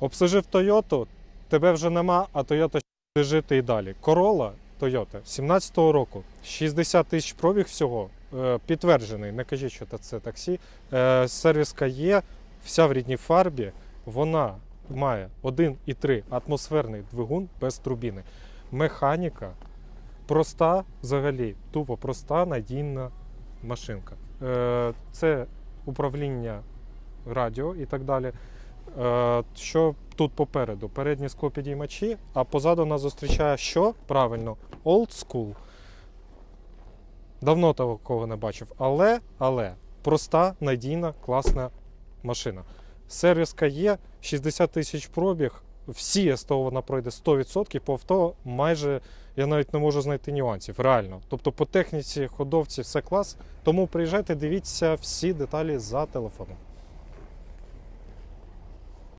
Обслужив Тойоту, тебе вже нема, а Тойота буде жити і далі. Корола Toyota 17-го року, 60 тисяч пробіг всього, е, підтверджений, не кажіть, що це таксі. Е, Сервіска є, вся в рідній фарбі. Вона має 1,3 атмосферний двигун без турбіни. Механіка проста, взагалі, тупо проста, надійна машинка. Е, Це управління радіо і так далі. Е, Що тут попереду? Передні склопідіймачі, а позаду нас зустрічає що? Правильно, old school. Давно такого не бачив. Але, але проста, надійна, класна машина. Сервіска є, 60 тисяч пробіг. Всі СТО вона пройде 100%, по авто майже я навіть не можу знайти нюансів. Реально. Тобто по техніці, ходовці, все клас. Тому приїжджайте, дивіться всі деталі за телефоном.